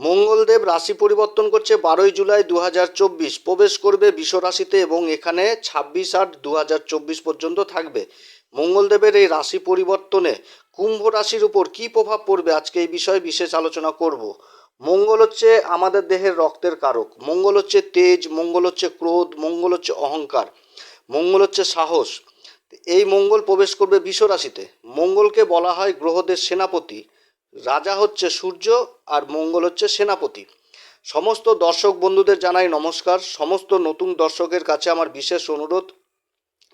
মঙ্গলদেব রাশি পরিবর্তন করছে বারোই জুলাই দু প্রবেশ করবে বিষ রাশিতে এবং এখানে ছাব্বিশ আট দু পর্যন্ত থাকবে। মঙ্গলদেবের এই রাশি পরিবর্তনে কুম্ভ রাশির উপর কী প্রভাব পড়বে আজকে এই বিষয়ে বিশেষ আলোচনা করব। মঙ্গল হচ্ছে আমাদের দেহের রক্তের কারক। মঙ্গল হচ্ছে তেজ, মঙ্গল হচ্ছে ক্রোধ, মঙ্গল হচ্ছে অহংকার, মঙ্গল হচ্ছে সাহস। এই মঙ্গল প্রবেশ করবে বিষ রাশিতে। মঙ্গলকে বলা হয় গ্রহদের সেনাপতি। রাজা হচ্ছে সূর্য আর মঙ্গল হচ্ছে সেনাপতি। সমস্ত দর্শক বন্ধুদের জানাই নমস্কার। সমস্ত নতুন দর্শকের কাছে আমার বিশেষ অনুরোধ,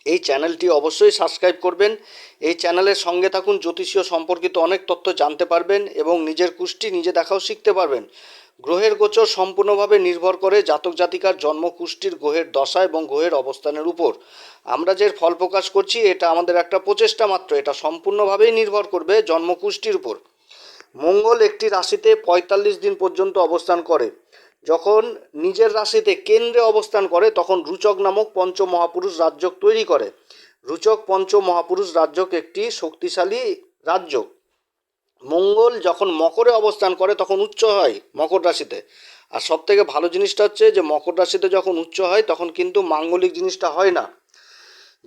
এই চ্যানেলটি অবশ্যই সাবস্ক্রাইব করবেন। এই চ্যানেলের সঙ্গে থাকুন, জ্যোতিষীয় সম্পর্কিত অনেক তথ্য জানতে পারবেন এবং নিজের কুষ্টি নিজে দেখাও শিখতে পারবেন। গ্রহের গোচর সম্পূর্ণভাবে নির্ভর করে জাতক জাতিকার জন্ম কুষ্টির গ্রহের দশা এবং গ্রহের অবস্থানের উপর। আমরা যে ফল প্রকাশ করছি, এটা আমাদের একটা প্রচেষ্টা মাত্র। এটা সম্পূর্ণভাবেই নির্ভর করবে জন্মকুষ্টির উপর। মঙ্গল একটি রাশিতে পঁয়তাল্লিশ দিন পর্যন্ত অবস্থান করে। যখন নিজের রাশিতে কেন্দ্রে অবস্থান করে, তখন রুচক নামক পঞ্চ মহাপুরুষ রাজ্যক তৈরি করে। রুচক পঞ্চ মহাপুরুষ রাজ্যক একটি শক্তিশালী রাজ্য মঙ্গল যখন মকরে অবস্থান করে, তখন উচ্চ হয় মকর রাশিতে। আর সব থেকে ভালো জিনিসটা হচ্ছে যে, মকর রাশিতে যখন উচ্চ হয়, তখন কিন্তু মাঙ্গলিক জিনিসটা হয় না।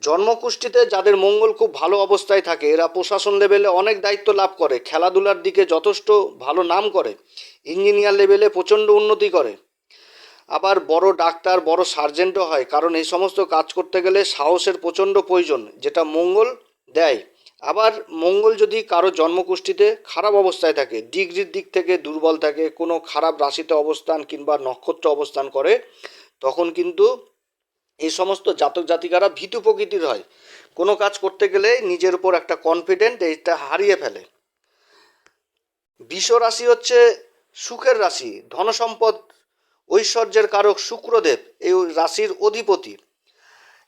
জন্মকুষ্ঠিতে যাদের মঙ্গল খুব ভালো অবস্থায় থাকে, এরা প্রশাসন লেভেলে অনেক দায়িত্ব লাভ করে, খেলাধুলার দিকে যথেষ্ট ভালো নাম করে ইঞ্জিনিয়ার লেভেলে প্রচণ্ড উন্নতি করে। আবার বড় ডাক্তার, বড় সার্জেন্টও হয়, কারণ এই সমস্ত কাজ করতে গেলে সাহসের প্রচণ্ড প্রয়োজন, যেটা মঙ্গল দেয়। আবার মঙ্গল যদি কারও জন্মকুষ্ঠিতে খারাপ অবস্থায় থাকে, ডিগ্রির দিক থেকে দুর্বল থাকে, কোনো খারাপ রাশিতে অবস্থান কিংবা নক্ষত্র অবস্থান করে, তখন কিন্তু এই সমস্ত জাতক জাতিকারা ভীতু প্রকৃতির হয়। কোনো কাজ করতে গেলে নিজের উপর একটা কনফিডেন্ট এইটা হারিয়ে ফেলে। বিষ রাশি হচ্ছে সুখের রাশি ধনসম্পদ ঐশ্বর্যের কারক শুক্রদেব, এই রাশির অধিপতি।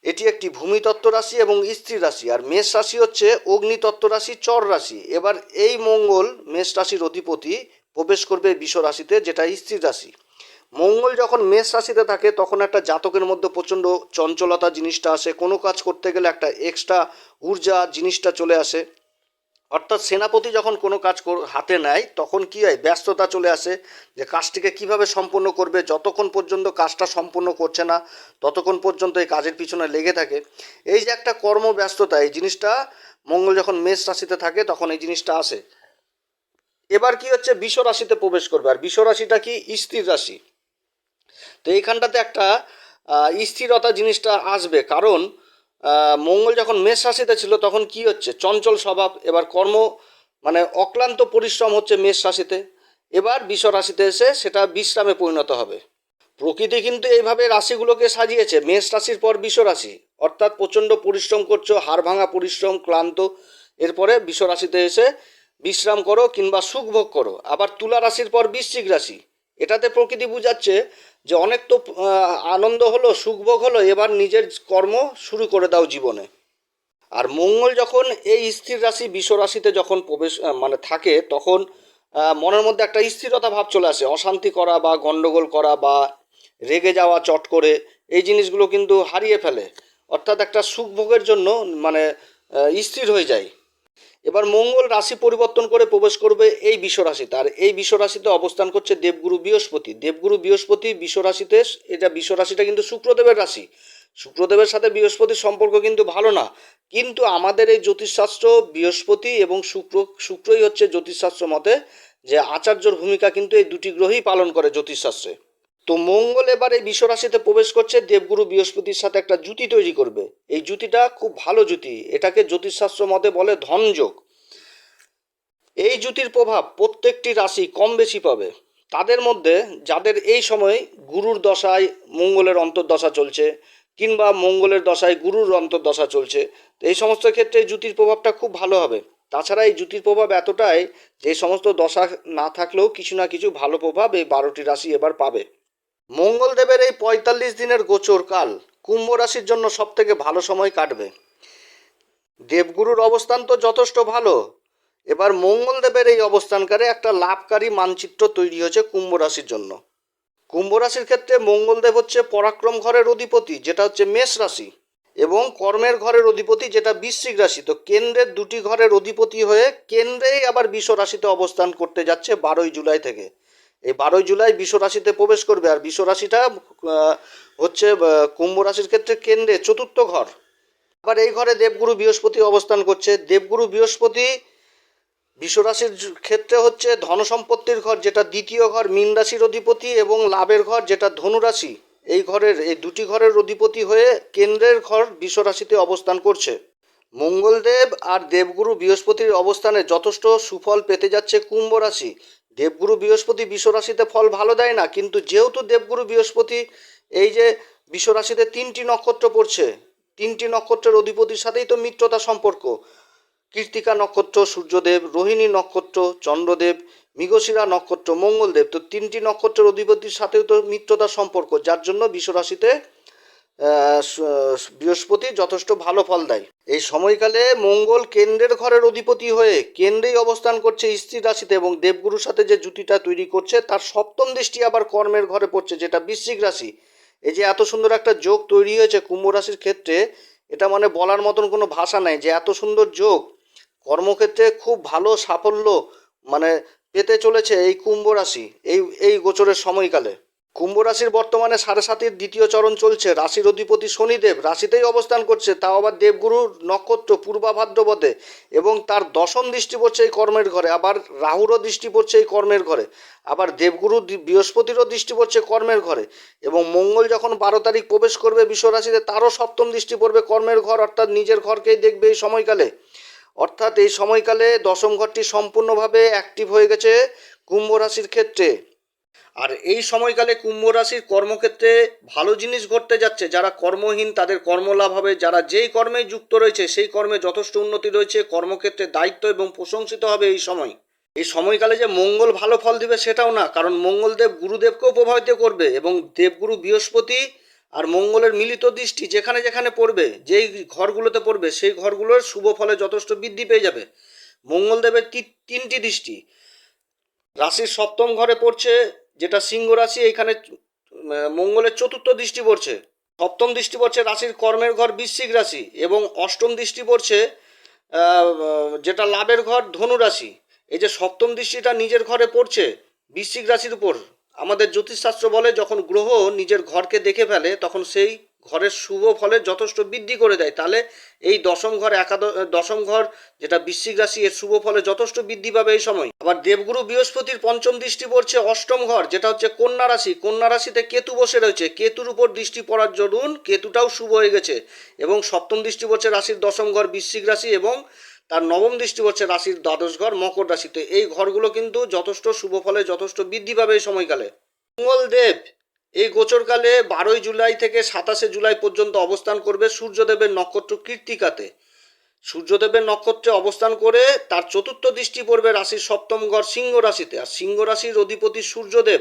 এটি একটি ভূমিতত্ত্ব রাশি এবং স্ত্রী রাশি। আর মেষ রাশি হচ্ছে অগ্নিতত্ত্ব রাশি, চর রাশি। এবার এই মঙ্গল মেষ রাশির অধিপতি প্রবেশ করবে বিষ রাশিতে, যেটা স্ত্রী রাশি। মঙ্গল যখন মেষ রাশিতে থাকে, তখন একটা জাতকের মধ্যে প্রচণ্ড চঞ্চলতা জিনিসটা আসে। কোনো কাজ করতে গেলে একটা এক্সট্রা ঊর্জা জিনিসটা চলে আসে। অর্থাৎ সেনাপতি যখন কোনো কাজ হাতে নেয়, তখন কী হয়? ব্যস্ততা চলে আসে যে কাজটিকে কীভাবে সম্পন্ন করবে? যতক্ষণ পর্যন্ত কাজটা সম্পূর্ণ করছে না, ততক্ষণ পর্যন্ত এই কাজের পিছনে লেগে থাকে। এই যে একটা কর্মব্যস্ততা, এই জিনিসটা মঙ্গল যখন মেষ রাশিতে থাকে, তখন এই জিনিসটা আসে। এবার কি হচ্ছে? বিষ রাশিতে প্রবেশ করবে। আর বিষ রাশিটা কি? স্থির রাশি। তো এইখানটাতে একটা স্থিরতা জিনিসটা আসবে। কারণ মঙ্গল যখন মেষ রাশিতে ছিল তখন কি হচ্ছে? চঞ্চল স্বভাব, এবার কর্ম মানে অক্লান্ত পরিশ্রম হচ্ছে মেষ রাশিতে। এবার বিষ রাশিতে এসে সেটা বিশ্রামে পরিণত হবে। প্রকৃতি কিন্তু এইভাবে রাশিগুলোকে সাজিয়েছে। মেষ রাশির পর বিষ রাশি। অর্থাৎ প্রচণ্ড পরিশ্রম করছ, হাড় ভাঙা পরিশ্রম, ক্লান্ত। এরপরে বিষ রাশিতে এসে বিশ্রাম করো কিংবা সুখ ভোগ করো। আবার তুলা রাশির পর বৃশ্চিক রাশি। এটাতে প্রকৃতি বুঝাচ্ছে যে অনেক তো আনন্দ হলো, সুখভোগ হলো, এবার নিজের কর্ম শুরু করে দাও জীবনে। আর মঙ্গল যখন এই স্থির রাশি, বিষ রাশিতে যখন প্রবেশ মানে থাকে, তখন মনের মধ্যে একটা স্থিরতা ভাব চলে আসে। অশান্তি করা বা গণ্ডগোল করা বা রেগে যাওয়া, চট করে, এই জিনিসগুলো কিন্তু হারিয়ে ফেলে। অর্থাৎ একটা সুখভোগের জন্য মানে স্থির হয়ে যায়। এবার মঙ্গল রাশি পরিবর্তন করে প্রবেশ করবে এই বিষ রাশিতে। আর এই বিষ রাশিতে অবস্থান করছে দেবগুরু বৃহস্পতি। দেবগুরু বৃহস্পতি বিষ রাশিতে এটা বিষ রাশিটা কিন্তু শুক্রদেবের রাশি। শুক্রদেবের সাথে বৃহস্পতির সম্পর্ক কিন্তু ভালো না। কিন্তু আমাদের এই জ্যোতিষশাস্ত্র বৃহস্পতি এবং শুক্র, শুক্রই হচ্ছে জ্যোতিষশাস্ত্র মতে যে আচার্যর ভূমিকা কিন্তু এই দুটি গ্রহই পালন করে জ্যোতিষশাস্ত্রে। তো মঙ্গল এবার এই বিশ্বরাশিতে প্রবেশ করছে, দেবগুরু বৃহস্পতির সাথে একটা জুতি তৈরি করবে। এই জুতিটা খুব ভালো জুতি। এটাকে জ্যোতিষশাস্ত্র মতে বলে ধনযোগ। এই জুতির প্রভাব প্রত্যেকটি রাশি কম বেশি পাবে। তাদের মধ্যে যাদের এই সময় গুরুর দশায় মঙ্গলের অন্তর্দশা চলছে, কিংবা মঙ্গলের দশায় গুরুর অন্তর্দশা চলছে এই সমস্ত ক্ষেত্রে জুতির প্রভাবটা খুব ভালো হবে। তাছাড়া এই জুতির প্রভাব এতটাই যে সমস্ত দশা না থাকলেও কিছু না কিছু ভালো প্রভাব এই বারোটি রাশি এবার পাবে। মঙ্গলদেবের এই পঁয়তাল্লিশ দিনের গোচর কাল কুম্ভ রাশির জন্য সব থেকে ভালো সময় কাটবে? দেবগুরুর অবস্থান তো যথেষ্ট ভালো। এবার মঙ্গলদেবের এই অবস্থানকারে একটা লাভকারী মানচিত্র তৈরি হয়েছে কুম্ভ রাশির জন্য। কুম্ভ রাশির ক্ষেত্রে মঙ্গলদেব হচ্ছে পরাক্রম ঘরের অধিপতি, যেটা হচ্ছে মেষ রাশি, এবং কর্মের ঘরের অধিপতি, যেটা বৃশ্চিক রাশি। তো কেন্দ্রের দুটি ঘরের অধিপতি হয়ে কেন্দ্রেই আবার বিষ রাশিতে অবস্থান করতে যাচ্ছে বারোই জুলাই থেকে। এই বারোই জুলাই বিশ্ব রাশিতে প্রবেশ করবে। আর বিশ্ব রাশিটা হচ্ছে কুম্ভ রাশির ক্ষেত্রে কেন্দ্রে চতুর্থ ঘর। আবার এই ঘরে দেবগুরু বৃহস্পতি অবস্থান করছে। দেবগুরু বৃহস্পতি বিশ্বরাশির ক্ষেত্রে হচ্ছে ধন সম্পত্তির ঘর, যেটা দ্বিতীয় ঘর, মীন রাশির অধিপতি এবং লাভের ঘর, যেটা ধনুরাশি এই ঘরের, এই দুটি ঘরের অধিপতি হয়ে কেন্দ্রের ঘর বিশ্বরাশিতে অবস্থান করছে। মঙ্গলদেব আর দেবগুরু বৃহস্পতির অবস্থানে যথেষ্ট সুফল পেতে যাচ্ছে কুম্ভ রাশি। দেবগুরু বৃহস্পতি বিশ্বরাশিতে ফল ভালো দেয় না, কিন্তু যেহেতু দেবগুরু বৃহস্পতি এই যে বিশ্বরাশিতে তিনটি নক্ষত্র পড়ছে, তিনটি নক্ষত্রের অধিপতির সাথেই তো মিত্রতা সম্পর্ক। কৃত্তিকা নক্ষত্র, সূর্যদেব, রোহিণী নক্ষত্র, চন্দ্রদেব, মৃগশিরা নক্ষত্র, মঙ্গলদেব, তো তিনটি নক্ষত্রের অধিপতির সাথেও তো মিত্রতা সম্পর্ক, যার জন্য বিশ্বরাশিতে বৃহস্পতি যথেষ্ট ভালো ফল দেয়। এই সময়কালে মঙ্গল কেন্দ্রের ঘরের অধিপতি হয়ে কেন্দ্রেই অবস্থান করছে স্ত্রী রাশিতে এবং দেবগুরুর সাথে যে জুতিটা তৈরি করছে, তার সপ্তম দৃষ্টি আবার কর্মের ঘরে পড়ছে, যেটা বৃশ্চিক রাশি। এই যে এত সুন্দর একটা যোগ তৈরি হয়েছে কুম্ভ রাশির ক্ষেত্রে, এটা মানে বলার মতন কোনো ভাষা নাই যে এত সুন্দর যোগ। কর্মক্ষেত্রে খুব ভালো সাফল্য মানে পেতে চলেছে এই কুম্ভ রাশি, এই এই গোচরের সময়কালে। কুম্ভ রাশির বর্তমানে সাড়ে সাতির দ্বিতীয় চরণ চলছে। রাশির অধিপতি শনিদেব রাশিতেই অবস্থান করছে, তাও আবার দেবগুরুর নক্ষত্র পূর্বা ভাদ্রপদে এবং তার দশম দৃষ্টি পড়ছে এই কর্মের ঘরে, আবার রাহুরও দৃষ্টি পড়ছে এই কর্মের ঘরে, আবার দেবগুরু বৃহস্পতিরও দৃষ্টি পড়ছে কর্মের ঘরে এবং মঙ্গল যখন বারো তারিখ প্রবেশ করবে বিশ্ব রাশিতে, তারও সপ্তম দৃষ্টি পড়বে কর্মের ঘর, অর্থাৎ নিজের ঘরকেই দেখবে এই সময়কালে। অর্থাৎ এই সময়কালে দশম ঘরটি সম্পূর্ণভাবে অ্যাক্টিভ হয়ে গেছে কুম্ভ রাশির ক্ষেত্রে। আর এই সময়কালে কুম্ভ রাশির কর্মক্ষেত্রে ভালো জিনিস ঘটতে যাচ্ছে, যারা কর্মহীন তাদের কর্মলাভ হবে, যারা যেই কর্মে যুক্ত রয়েছে সেই কর্মে যথেষ্ট উন্নতি রয়েছে, কর্মক্ষেত্রে দায়িত্ব এবং প্রশংসিত হবে এই সময়। এই সময়কালে যে মঙ্গল ভালো ফল দিবে সেটাও না, কারণ মঙ্গলদেব গুরুদেবকেও প্রভাবিত করবে এবং দেবগুরু বৃহস্পতি আর মঙ্গলের মিলিত দৃষ্টি যেখানে যেখানে পড়বে, যেই ঘরগুলোতে পড়বে, সেই ঘরগুলোর শুভ ফলে যথেষ্ট বৃদ্ধি পেয়ে যাবে। মঙ্গলদেবের তিনটি দৃষ্টি। রাশির সপ্তম ঘরে পড়ছে যেটা সিংহ রাশি, এখানে মঙ্গলের চতুর্থ দৃষ্টি পড়ছে। সপ্তম দৃষ্টি পড়ছে রাশির কর্মের ঘর বৃশ্চিক রাশি এবং অষ্টম দৃষ্টি পড়ছে যেটা লাভের ঘর ধনু রাশি। এই যে সপ্তম দৃষ্টিটা নিজের ঘরে পড়ছে বৃশ্চিক রাশির উপর। আমাদের জ্যোতিষশাস্ত্র বলে যখন গ্রহ নিজের ঘরকে দেখে ফেলে, তখন সেই ঘরের শুভ ফলে যথেষ্ট বৃদ্ধি করে দেয়। তাহলে এই দশম ঘর একাদশ, দশম ঘর যেটা বৃশ্চিক রাশি, এর শুভ ফলে যথেষ্ট বৃদ্ধি পাবে এই সময়। আবার দেবগুরু বৃহস্পতির পঞ্চম দৃষ্টি পড়ছে অষ্টম ঘর, যেটা হচ্ছে কন্যা রাশি। কন্যা রাশিতে কেতু বসে রয়েছে। কেতুর উপর দৃষ্টি পড়ার জরুন, কেতুটাও শুভ হয়ে গেছে। এবং সপ্তম দৃষ্টি পড়ছে রাশির দশম ঘর বৃশ্চিক রাশি এবং তার নবম দৃষ্টি পড়ছে রাশির দ্বাদশ ঘর মকর রাশিতে। এই ঘরগুলো কিন্তু যথেষ্ট শুভ ফলে যথেষ্ট বৃদ্ধি পাবে এই সময়কালে। মঙ্গলদেব এই গোচরকালে বারোই জুলাই থেকে সাতাশে জুলাই পর্যন্ত অবস্থান করবে সূর্যদেবের নক্ষত্র কৃত্তিকাতে সূর্যদেবের নক্ষত্রে অবস্থান করে তার চতুর্থ দৃষ্টি পড়বে রাশির সপ্তম ঘর সিংহ রাশিতে। আর সিংহ রাশির অধিপতি সূর্যদেব।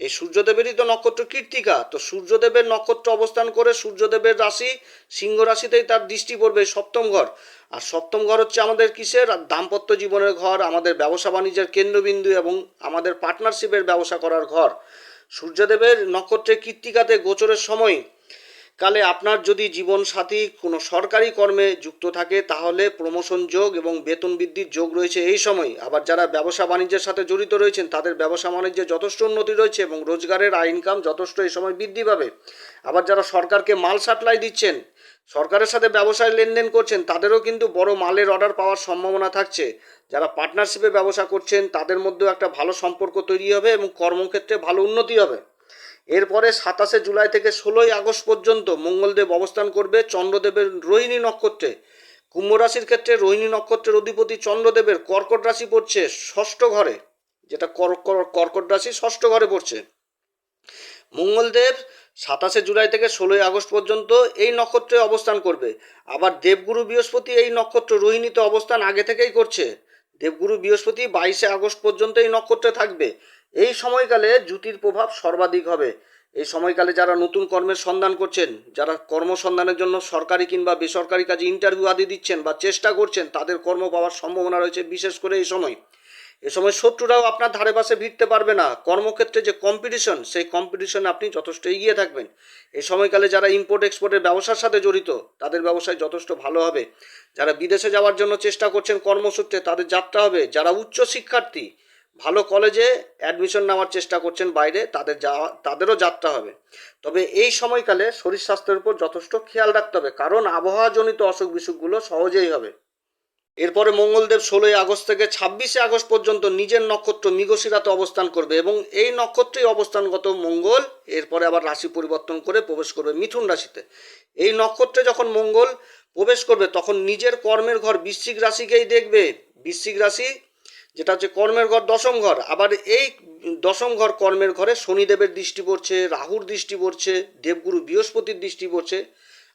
এই সূর্যদেবেরই তো নক্ষত্র কীর্তিকা। তো সূর্যদেবের নক্ষত্র অবস্থান করে সূর্যদেবের রাশি সিংহ রাশিতেই তার দৃষ্টি পড়বে সপ্তম ঘর। আর সপ্তম ঘর হচ্ছে আমাদের কিসের? দাম্পত্য জীবনের ঘর, আমাদের ব্যবসা বাণিজ্যের কেন্দ্রবিন্দু এবং আমাদের পার্টনারশিপের ব্যবসা করার ঘর। সূর্যদেবের নক্ষত্রে কৃত্তিকাতে গোচরের সময়, কালে আপনার যদি জীবন সাথী কোনো সরকারি কর্মে যুক্ত থাকে, তাহলে প্রমোশন যোগ এবং বেতন বৃদ্ধির যোগ রয়েছে এই সময়। আবার যারা ব্যবসা বাণিজ্যের সাথে জড়িত রয়েছেন, তাদের ব্যবসা বাণিজ্যে যথেষ্ট উন্নতি রয়েছে এবং রোজগারের আয় ইনকাম যথেষ্ট এই সময় বৃদ্ধি পাবে। আবার যারা সরকারকে মাল সাপ্লাই দিচ্ছেন সরকারের সাথে ব্যবসায় লেনদেন করছেন, তাদেরও কিন্তু বড় মালের অর্ডার পাওয়ার সম্ভাবনা থাকছে। যারা পার্টনারশিপে ব্যবসা করছেন, তাদের মধ্যেও একটা ভালো সম্পর্ক তৈরি হবে এবং কর্মক্ষেত্রে ভালো উন্নতি হবে। এরপরে সাতাশে জুলাই থেকে ষোলোই আগস্ট পর্যন্ত মঙ্গলদেব অবস্থান করবে চন্দ্রদেবের রোহিণী নক্ষত্রে। কুম্ভ রাশির ক্ষেত্রে রোহিণী নক্ষত্রের অধিপতি চন্দ্রদেবের কর্কট রাশি পড়ছে ষষ্ঠ ঘরে। যেটা কর- কর- কর্কট রাশি ষষ্ঠ ঘরে পড়ছে। মঙ্গলদেব সাতাশে জুলাই থেকে ষোলোই আগস্ট পর্যন্ত এই নক্ষত্রে অবস্থান করবে। আবার দেবগুরু বৃহস্পতি এই নক্ষত্র রোহিণীতে অবস্থান আগে থেকেই করছে। দেবগুরু বৃহস্পতি বাইশে আগস্ট পর্যন্ত এই নক্ষত্রে থাকবে। এই সময়কালে জ্যোতির প্রভাব সর্বাধিক হবে। এই সময়কালে যারা নতুন কর্মের সন্ধান করছেন, যারা কর্মসন্ধানের জন্য সরকারি কিংবা বেসরকারি কাজে ইন্টারভিউ আদি দিচ্ছেন বা চেষ্টা করছেন, তাদের কর্ম পাওয়ার সম্ভাবনা রয়েছে বিশেষ করে এই সময়। এ সময় শত্রুরাও আপনার ধারে পাশে ভিড়তে পারবে না। কর্মক্ষেত্রে যে কম্পিটিশন সেই কম্পিটিশনে আপনি যথেষ্ট এগিয়ে থাকবেন। এই সময়কালে যারা ইম্পোর্ট এক্সপোর্টের ব্যবসার সাথে জড়িত, তাদের ব্যবসায় যথেষ্ট ভালো হবে। যারা বিদেশে যাওয়ার জন্য চেষ্টা করছেন কর্মসূত্রে, তাদের যাত্রা হবে। যারা উচ্চ শিক্ষার্থী, ভালো কলেজে অ্যাডমিশন নেওয়ার চেষ্টা করছেন বাইরে, তাদের যাওয়া তাদেরও যাত্রা হবে। তবে এই সময়কালে শরীর স্বাস্থ্যের উপর যথেষ্ট খেয়াল রাখতে হবে। কারণ আবহাওয়াজনিত অসুখ বিসুখগুলো সহজেই হবে। এরপরে মঙ্গলদেব ষোলোই আগস্ট থেকে ছাব্বিশে আগস্ট পর্যন্ত নিজের নক্ষত্র মৃগশিরাতে অবস্থান করবে এবং এই নক্ষত্রেই অবস্থানগত মঙ্গল, এরপরে আবার রাশি পরিবর্তন করে প্রবেশ করবে মিথুন রাশিতে। এই নক্ষত্রে যখন মঙ্গল প্রবেশ করবে, তখন নিজের কর্মের ঘর বৃশ্চিক রাশিকেই দেখবে। বৃশ্চিক রাশি, যেটা হচ্ছে কর্মের ঘর, দশম ঘর। আবার এই দশম ঘর কর্মের ঘরে শনিদেবের দৃষ্টি পড়ছে, রাহুর দৃষ্টি পড়ছে, দেবগুরু বৃহস্পতির দৃষ্টি পড়ছে,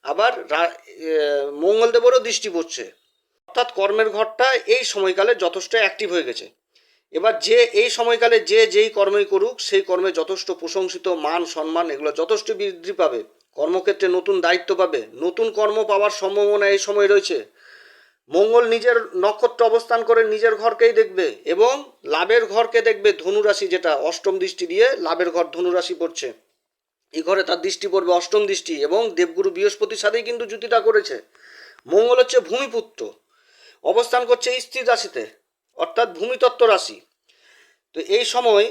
আবার মঙ্গলদেবেরও দৃষ্টি পড়ছে। অর্থাৎ কর্মের ঘরটা এই সময়কালে যথেষ্ট অ্যাক্টিভ হয়ে গেছে। এবার যে এই সময়কালে যে যেই কর্মই করুক, সেই কর্মে যথেষ্ট প্রশংসিত মান, সম্মান, এগুলো যথেষ্ট বৃদ্ধি পাবে। কর্মক্ষেত্রে নতুন দায়িত্ব পাবে। নতুন কর্ম পাওয়ার সম্ভাবনা এই সময় রয়েছে। মঙ্গল নিজের নক্ষত্র অবস্থান করে নিজের ঘরকেই দেখবে এবং লাভের ঘরকে দেখবে ধনুরাশি যেটা অষ্টম দৃষ্টি দিয়ে লাভের ঘর ধনুরাশি পড়ছে। এই ঘরে তার দৃষ্টি পড়বে অষ্টম দৃষ্টি এবং দেবগুরু বৃহস্পতির সাথেই কিন্তু জুতিটা করেছে। মঙ্গল হচ্ছে ভূমিপুত্র। অবস্থান করছে স্থির রাশিতে, অর্থাৎ ভূমিতত্ত্ব রাশি। তো এই সময়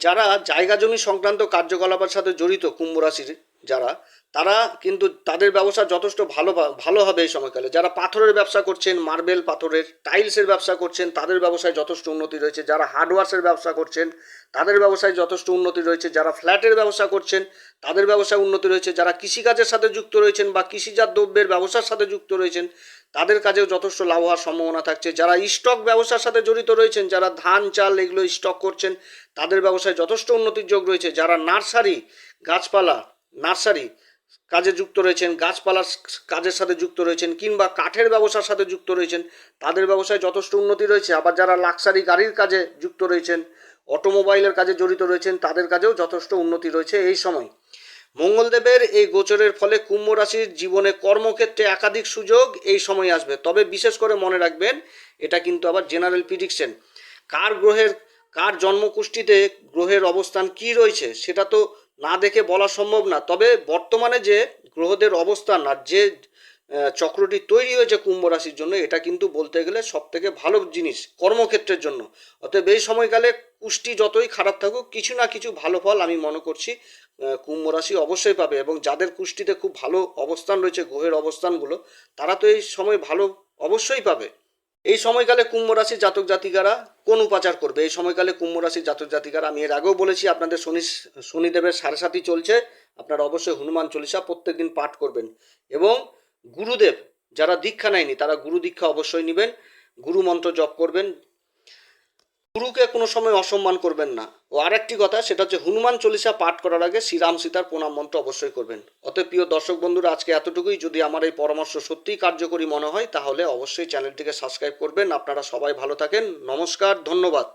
যারা জায়গা জমি সংক্রান্ত কার্যকলাপের সাথে জড়িত কুম্ভ রাশির যারা, তারা কিন্তু তাদের ব্যবসা যথেষ্ট ভালো ভালো হবে এই সময়কালে। যারা পাথরের ব্যবসা করছেন, মার্বেল পাথরের, টাইলসের ব্যবসা করছেন, তাদের ব্যবসায় যথেষ্ট উন্নতি রয়েছে। যারা হার্ডওয়ার্সের ব্যবসা করছেন, তাদের ব্যবসায় যথেষ্ট উন্নতি রয়েছে। যারা ফ্ল্যাটের ব্যবসা করছেন, তাদের ব্যবসায় উন্নতি রয়েছে। যারা কৃষিকাজের সাথে যুক্ত রয়েছেন বা কৃষিজাত দ্রব্যের ব্যবসার সাথে যুক্ত রয়েছেন তাদের কাজেও যথেষ্ট লাভ হওয়ার সম্ভাবনা থাকছে। যারা স্টক ব্যবসার সাথে জড়িত রয়েছেন, যারা ধান, চাল এগুলো স্টক করছেন, তাদের ব্যবসায় যথেষ্ট উন্নতির যোগ রয়েছে। যারা নার্সারি, গাছপালা, নার্সারি কাজে যুক্ত রয়েছেন গাছপালার কাজের সাথে যুক্ত রয়েছেন, কিংবা কাঠের ব্যবসার সাথে যুক্ত রয়েছেন, তাদের ব্যবসায় যথেষ্ট উন্নতি রয়েছে। আবার যারা লাক্সারি গাড়ির কাজে যুক্ত রয়েছেন অটোমোবাইলের কাজে জড়িত রয়েছেন, তাদের কাজেও যথেষ্ট উন্নতি রয়েছে এই সময়। মঙ্গলদেবের এই গোচরের ফলে কুম্ভ রাশির জীবনে কর্মক্ষেত্রে একাধিক সুযোগ এই সময় আসবে। তবে বিশেষ করে মনে রাখবেন, এটা কিন্তু আবার জেনারেল প্রিডিকশন। কার গ্রহের, কার জন্মকুষ্ঠিতে গ্রহের অবস্থান কি রয়েছে, সেটা তো না দেখে বলা সম্ভব না। তবে বর্তমানে যে গ্রহদের অবস্থান আর যে চক্রটি তৈরি হয়েছে কুম্ভ রাশির জন্য, এটা কিন্তু বলতে গেলে সব থেকে ভালো জিনিস কর্মক্ষেত্রের জন্য। অতএব এই সময়কালে কুষ্টি যতই খারাপ থাকুক, কিছু না কিছু ভালো ফল আমি মনে করছি কুম্ভ রাশি অবশ্যই পাবে এবং যাদের কুষ্টিতে খুব ভালো অবস্থান রয়েছে, গ্রহের অবস্থানগুলো, তারা তো এই সময় ভালো অবশ্যই পাবে। এই সময়কালে কুম্ভ রাশির জাতক জাতিকারা কোন উপাচার করবে? এই সময়কালে কুম্ভ রাশির জাতক জাতিকারা, আমি এর আগেও বলেছি, আপনাদের শনি, শনিদেবের সাড়ে সাথী চলছে, আপনারা অবশ্যই হনুমান চল্লিশা প্রত্যেকদিন পাঠ করবেন। এবং গুরুদেব, যারা দীক্ষা নেয়নি, তারা গুরু দীক্ষা অবশ্যই নেবেন, গুরু মন্ত্র জপ করবেন গুরুকে কোনো সময় অসম্মান করবেন না। ও আরেকটি কথা, সেটা হচ্ছে হনুমান চল্লিশা পাঠ করার আগে শ্রীরাম সীতার প্রণাম মন্ত্র অবশ্যই করবেন। অতএব প্রিয় দর্শক বন্ধুরা, আজকে এতটুকুই। যদি আমার এই পরামর্শ সত্যিই কার্যকরী মনে হয়, তাহলে অবশ্যই চ্যানেলটিকে সাবস্ক্রাইব করবেন। আপনারা সবাই ভালো থাকেন। নমস্কার, ধন্যবাদ।